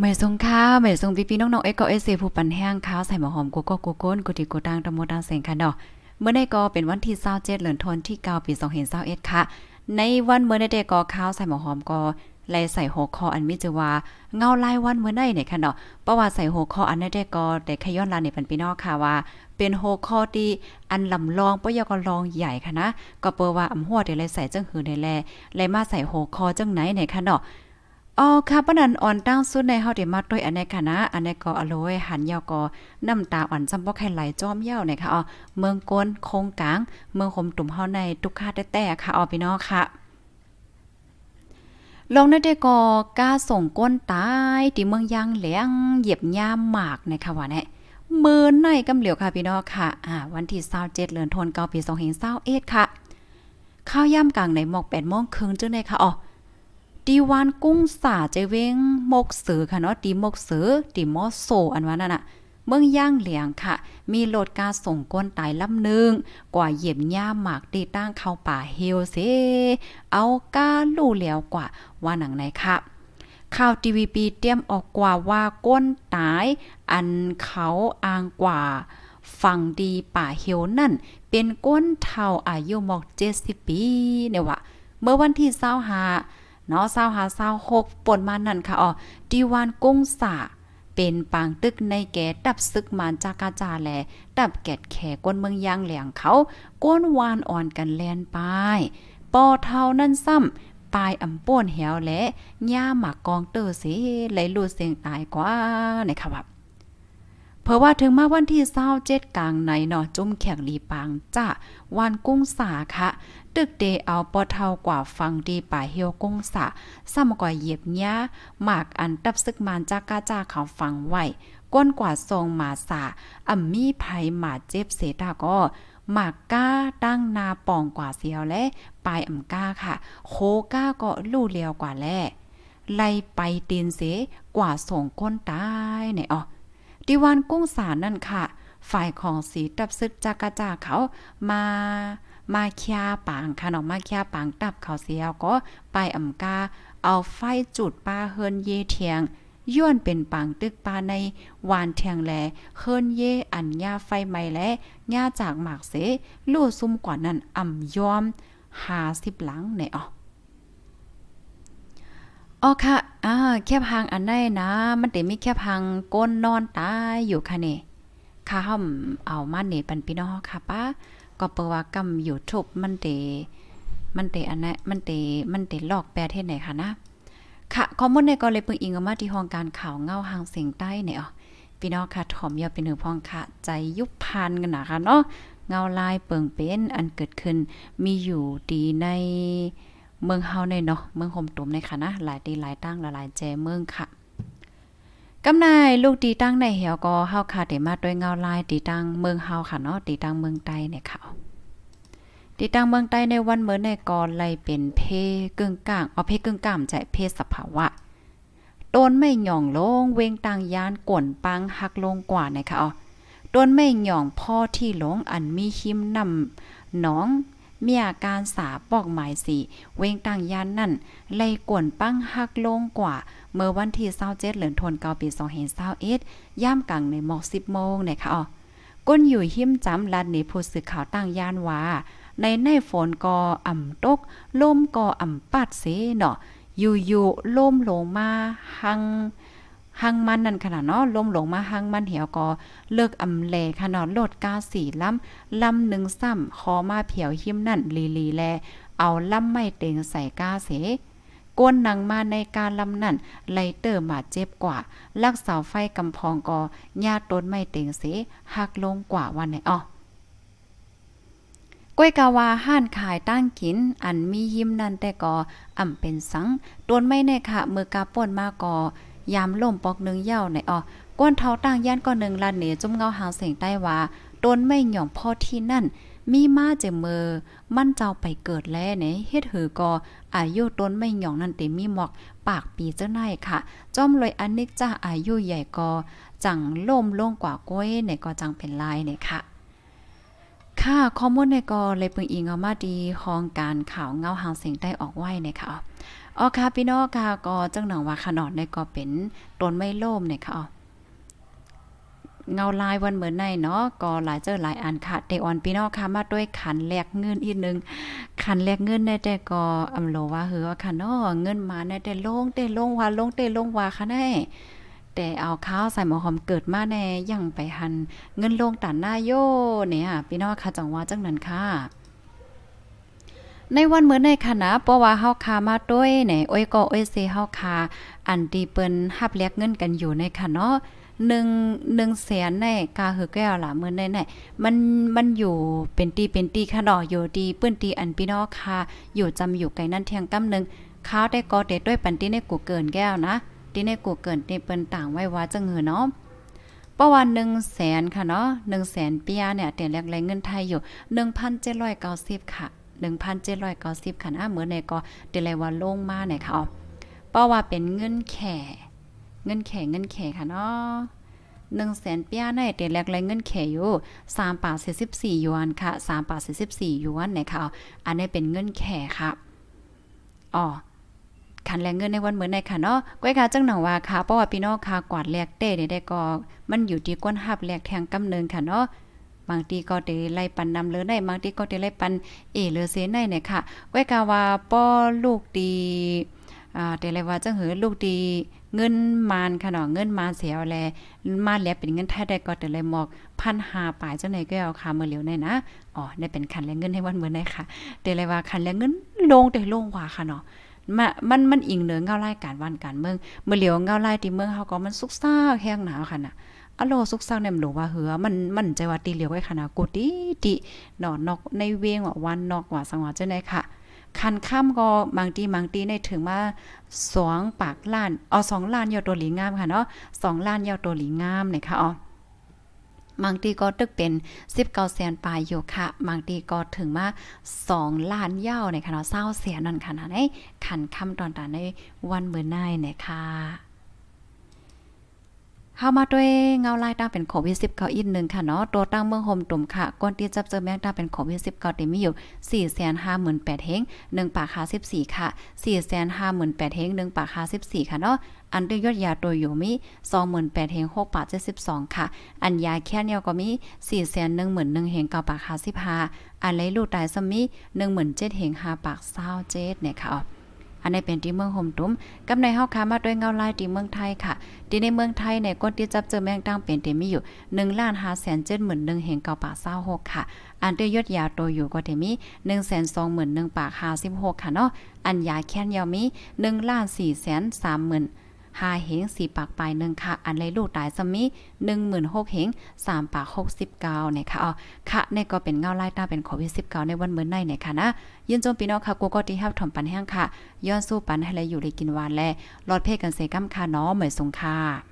เหมยสงค่าเหมยสงพี่พี่น้องๆเอ็กก็เอสเซผู้ปันแห้งข้าวใส่หมอหอมกูก็กูก้นกูติกูตังตะโมตังเสียงค่ะเนาะเมื่อได้ก็เป็นวันที่27เดือนธันวาคมที่9ปี2021ค่ะ ในวันเมื่อได้เดก็ข้าวใส่หมอหอมก็ไล่ใส่หัวข้ออันมีชื่อว่าเงาลายวันเมื่อได้เนี่ยค่ะเนาะประวัติใส่หัวข้ออันนั้นได้ก็ได้ขย้อนลาในปันพี่น้องค่ะว่า เป็นหัวข้อที่อันลำลองปะยก็ลองใหญ่ค่ะนะก็เปิดว่าอำหัวได้เลยใส่จังหือได้แลเลยมาใส่หัวข้อจังไหนเนี่ยค่ะเนาะ อ๋อค่ะปนันอ่อนตั้งสุดในเฮาได้มาด้วยอันในค่ะอันในก็อโลยหันยาวก็น้ำตาอ่อนจำบ่แค่ไหลจอมยาวเนี่ยค่ะอ๋อเมืองกวนโคงกลาง เมืองคมตุ่มเฮาในทุกค่าแต่แต่ค่ะอ๋อพี่น้องค่ะลงในได้ก็กล้าส่งก้นตายที่เมืองยางแหลงเหยียบย่ามหมากนะคะว่าแน่มือในกำเหลียวค่ะพี่น้องค่ะอ่าวันที่27เดือนธันวาคมปี2021ค่ะข้าวย่ำกลางในหมอก8โมงครึ่งจังได๋ค่ะอ๋อ ดีวานกุ้งสาใจเวงมกเสือค่ะเนาะดีมกเสือดีมอโซอันว่านั่นน่ะเมืองย่างเหลียงค่ะ มีโหลดกาส่งก้นตายลำหนึ่งกว่าเหยียบย่าหมากตีตั้งเข้าป่าเฮลเซเอากาลู่แล้วกว่าว่าหนังไหนค่ะข่าวทีวีปีเตรียมออกกว่าว่าก้นตาย อันเขาอ้างกว่าฟังดีป่าเฮลนั่น เป็นก้นเท่าอายุหมอก70ปีเนี่ยว่ะเมื่อวันที่25 เนาะ25 26ป่นมานั่นค่ะอ๋อดีวานกุ้งสาเป็นปางตึกในแก่ดับซึกมานจากาจาแลดับแกดแขก้นเมืองยางแหลงเขาก้นวานอ่อนกันแลนไปปอเท่านั่นซ้ำปลายอ่ำป้วนแหวและย่าหมากกองเตอร์สิไหลลูดเสียงตายกว่าในค่ะแบบ เพราะว่าถึงมาวันที่27กลางในเนาะจุ่มแขกลีปางจ้าวันกุ้งสาค่ะตึกเดเอาปอเทากว่าฟังดีป่าเฮียวกุ้งสาซ้ำกว่าเหยียบหญ้าหมากอันตับซึกมานจ้ากกาจ้าเขาฟังไหวก้นกว่าทรงหมาสาอ่ำมีไผหมาเจ็บเสตาก็หมากก้าตั้งนาป่องกว่าเสียวและปลายอ่ำก้าค่ะ โคก้าก็ลู่เลียวกว่าแล่ไล่ไปตีนเสกว่าส่งก้นตายเนี่ยอ๋อ ดิวานกุ้งสารนั่นค่ะ ฝ่ายของสีตับซึกจากาจาเขามามาเคียปางค่ะเนาะมาเคียปางตับเขาเสียก็ไปอ่ำกา เอาไฟจุดปลาเฮิรนเยเทียงย้อนเป็นปางตึกปลาในวานเทียงแลเฮิรนเยอันหญ้าไฟไหม้และหญ้าจากหมากเสลู่ซุ่มกว่านั้นอ่ำยอม50หลังในอ๋อ อ๋อค่ะ อ่า แคบหางอันได้นะ มันได้มีแคบหางก้นนอนตายอยู่ค่ะเนี่ค่ะเฮาเอามาเนี่ปันพี่น้องค่ะป้าก็เปิว่ากำ YouTube มันเต มันเตอันนั้นมันเต มันเตลอกแปลเทศไหนค่ะนะ ค่ะข้อมูลในก็เลยเพิ่งอิงออกมาที่ห้องการข่าวเงาหางเสียงใต้เนี่ยอ๋อพี่น้องค่ะถ่อมยอเป็นหนึ่งพองค่ะ ใจยุบพันกันนะคะเนาะเงาลายเปิงเป็นอันเกิดขึ้นมีอยู่ดีใน เมืองเฮาในเนาะเมืองห่มตุ่มในค่ะนะหลายตีหลายตั้งหลายแจเมืองค่ะกำนายลูกตีตั้งในเหี่ยวก็เฮาค่ะได้มาด้วยเงาลายตีตั้งเมืองเฮาค่ะเนาะตีตั้งเมืองใต้เนี่ยค่ะตีตั้งเมืองใต้ในวันเมื่อในกอไล่เป็นเพกึ่งกลางเอาเพกึ่งกลางใจเพศสภาวะต้นไม่หย่องลงเวงต่างยานก่นปังหักลงกว่านะคะอ๋อต้นไม่หย่องพ่อที่หลงอันมีหิมนำหนอง มีอาการสาปอกหมายสีเวงต่างยานนั่นไล่กวนปั้งหักลงกว่า เมื่อวันที่27เดือนธันวาคมปี2021ย่ามกลางในหมอก10โมงนะคะอ๋อก้นอยู่หิมจำลัดนี้ผู้สื่อข่าวต่างยานว่า ในในฝนก็อ่ำตกลมก็อ่ำปัดเสเนาะอยู่ๆลมลงมาหัง หังมันนั่นขนาดเนาะลมลงมาหังมันเหี่ยวก็เลิกอำแลขนาดโลดกาสีลำลำหนึ่งซ้ำคอมาเผียวหิมนั่นลีลีแล เอาลำไม่เต็งใส่กาเสก้นนังมาในการลำนั่นไลเตอร์มาเจ็บกว่า ลักเสาไฟกำพองก็ญาต้นไม่เต็งเสหักลงกว่าวันไหนอ้อก้วยกาวาห้านขายตั้งกิน อันมียิ้มนั่นแต่ก็อ่ำเป็นสังต้นไม่แน่ค่ะมือกาป่นมาก็ ยามล่มปอกหนึงเหย้าในออก้นเท้าตั้งย่านก็หนึ่งลันเหนจุ่มเงาหางเสียงใต้ว่าต้นไม่หย่องพ่อที่นั่น มีมาเจอมือมั่นเจ้าไปเกิดแลเนี่ยเฮ็ดหือก็อายุต้นไม่หย่องนั่นเต็มีหมอก ปากปีเจ้านายค่ะ จ้อมลอยอันนิกจ้าอายุใหญ่ก็จังล่มลงกว่าก้อยเนี่ยก็จังเป็นลายเนี่ยค่ะค่ะข้อมูลในก็เลยเพิ่งอิงเอามาดีห้องการข่าวเงาหางเสียงใต้ออกไว้เนี่ยค่ะ อ๋อค่ะพี่น้องค่ะก็จังหนังว่าขนอนในก็เป็นต้นไม้โล่มเนี่ยค่ะเงาลายวันเหมือนในเนาะก็หลายเจอหลายอันค่ะเดออนพี่น้องค่ะมาด้วยขันแลกเงินอีกนึงขันแลกเงินในแต่ก็อำโลว่าเฮือค่ะเนาะเงินมาในแต่ลงแต่ลงว่าลงแต่ลงว่าค่ะแน่แต่เอาข้าวใส่หมอหอมเกิดมาแน่ยังไปหันเงินลงตันหน้าโยเนี่ยพี่น้องค่ะจังว่าจังนั้นค่ะ ในวันเมื้อในค่ะเพราะว่าเฮาคามาด้วยไหนโอ้ยก็โอ้ยเซเฮาคาอันที่เปิ้นรับแลกเงินกันอยู่ในค่ะเนาะ1 1แสนในกาหือแก้วล่ะมื้อในไหนมันมันอยู่เป็นตีเป็นตีค่ะเนาะอยู่ดีเปิ้นตีอันพี่น้องค่ะ อยู่จำอยู่ไกลนั่นเทียงกำนึงข้าวได้ก็ได้ด้วยปันตีในกูเกินแก้วนะตีในกูเกินนี่เปิ้นต่างไว้ว่าจังหือเนาะเพระว่า1แสนค่ะเนาะ1แสนเปียเนี่ยแต่แลกแรงเงินไทยอยู่1,790ค่ะ 1,790ค่ะนะเหมือนในก็เดเลยว่าลงมาเนี่ยค่ะอ๋อเพราะว่าเป็นเงินแข่เงินแข่เงินแข่ค่ะเนาะ1แสนเปียในแต่แลกแรงเงินแข่อยู่3บาท44หยวนค่ะ3บาท44หยวนเนี่ยค่ะอ๋ออันนี้เป็นเงินแข่ค่ะอ๋อคันแลงเงินในวันเหมือนในค่ะเนาะก้อยกาจังหนังว่าค่ะเพราะว่าพี่น้องค่ะกวาดแลกเต้ได้ก็มันอยู่ที่ก้นหับแลกแทงกำเนินค่ะเนาะ บางทีก็ได้ไล่ปันนำเลยได้บางทีก็ได้ไล่ปันเอเลอเซนได้เนี่ยค่ะก้อยกาว่าป้อลูกดีอ่าแต่เลยว่าจังหือลูกดีเงินมานค่ะเนาะเงินมาเสียแลมาแล้วเป็นเงินไทยได้ก็แต่เลยหมอกพันหาปลายเจังไหนก็เอาค่ะมือเหลียวในนะอ๋อได้เป็นคันแลงเงินให้วันเหมือนในค่ะแต่เลยว่าคันแลงเงินลงแต่ลงว่าค่ะเนาะมามันมันอิงเหนือเงาไล่การวันการเมืองเมื่อเหลียวเงาไล่ที่เมืองเฮาก็มันสุกซ่าแห้งหนาวค่ะน่ะ อโลสุกซ่าเนี่ยมันรู้ว่าเหือมันมันใจว่าตีเหลียวไว้ขนาดกูติติเนาะนอกในเวงว่าวันนอกว่าสังว่าจังได๋ค่ะคันค่ำก็บางทีบางทีในถึงมา2ปากล้านเอา2ล้านยอดตัวหลีงามค่ะเนาะ2ล้านยอดตัวหลีงามเนี่ยค่ะอ๋อบางทีก็ตึกเป็น19แสนปลายอยู่ค่ะบางทีก็ถึงมา 2 ล้านเย่าในค่ะเนาะ20แสนนั่นค่ะนะในขันค่ำตอนตาในวันมื้อหน้าเนี่ยค่ะ เฮามาด้วยเงาลายตั้งเป็นโควิด19อีกหนึ่งค่ะเนาะตัวตั้งเมืองโฮมตุ่มค่ะก่อนที่จับเจอแมงตั้งเป็นโควิด19ที่มีอยู่ 458,000เฮง1ปาก54ค่ะ 458,000เฮง1ปาก54ค่ะเนาะอันด้วยยอดยาตัวอยู่มี28,000เฮง6บาท72 ค่ะ อันยาแค่เนียวก็มี411,000เฮง9บาท55อันเลยลูกตายซะมี17,000เฮง5บาท27เนี่ยค่ะ อันนี้เป็นที่เมืองโฮมตุ้มกับในเฮาค้ามาด้วยเงาลายที่เมืองไทยค่ะ ที่ในเมืองไทยในก้นที่จับเจอแมงตั้งเป็นเตมีอยู่1ล้าน5แสนเจ็ดหมื่น1เฮงเก่าปากเศร้าหกค่ะ อันด้ยยอดยาตัวอยู่ก็เตมี1แสนสองหมื่นหนึ่งปากหาสิบหกค่ะเนาะ อันยาแค้นยาวมี1ล้านสี่แสนสามหมื่น ห้าเหงสี่ปากปลายหนึ่งค่ะ อันเลยลูกตายสมีหนึ่งหมื่นหกเหงสามปากหกสิบเก้าเนี่ยค่ะอ๋อค่ะเนก็เป็นเงาไล่ตาเป็นโควิดสิบเก้าในวันเหมือนในเนี่ยค่ะนะยืนจมปีน้องค่ะกูก็ที่ฮับถอมปันแห้งค่ะ ย้อนสู้ปันให้เลยอยู่เลยกินวานแลรอดเพศกันเสกัมค่ะเนาะเหมือนสงค่ะ